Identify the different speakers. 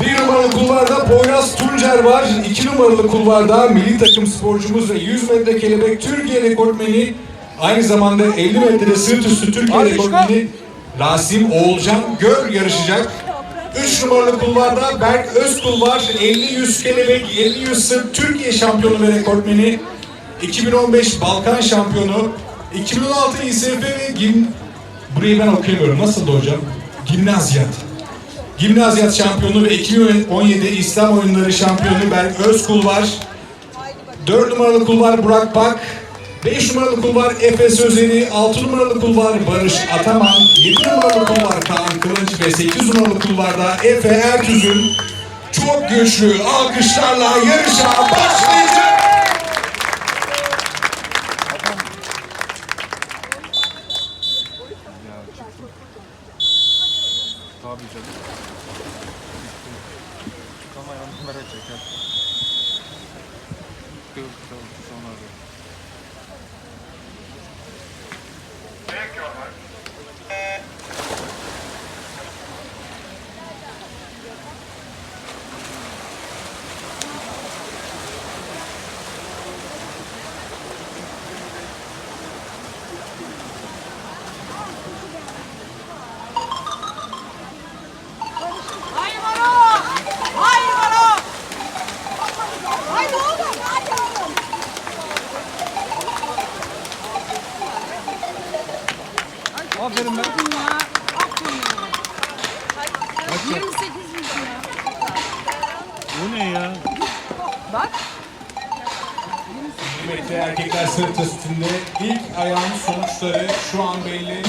Speaker 1: Bir numaralı kulvarda Poyraz Tuncer var. İki numaralı kulvarda milli takım sporcumuz ve 100 metre kelebek Türkiye rekortmeni aynı zamanda 50 metrede sırt üstü Türkiye rekortmeni Rasim Oğulcan Gör yarışacak. 3 numaralı kulvarda Berk Özkul var. 50-100 kelebek, 50-100 sırt Türkiye şampiyonu ve rekortmeni. 2015 Balkan şampiyonu. 2016 İSF ve Gim... Burayı ben okuyamıyorum. Nasıldı hocam? Gimnaziyat. Gimnaziyat şampiyonu ve 2017 İslam oyunları şampiyonu Berk Özkul var. 4 numaralı kulvar Burak Pak. 5 numaralı kulvar Efe Sözeri, 6 numaralı kulvar Barış Ataman, 7 numaralı kulvar Kaan Kılınç ve 8 numaralı kulvarda Efe Ertüz'ün çok güçlü alkışlarla yarışa başlayacak.
Speaker 2: Tabii canım. Kameralara çeker. Dur, dur, sonra Aferin be.
Speaker 3: Ya, aferin. 28 milyon ya.
Speaker 2: Bu ne ya?
Speaker 3: Bak.
Speaker 1: metre erkekler sırt üstünde ilk ayağın sonuçları şu an belli.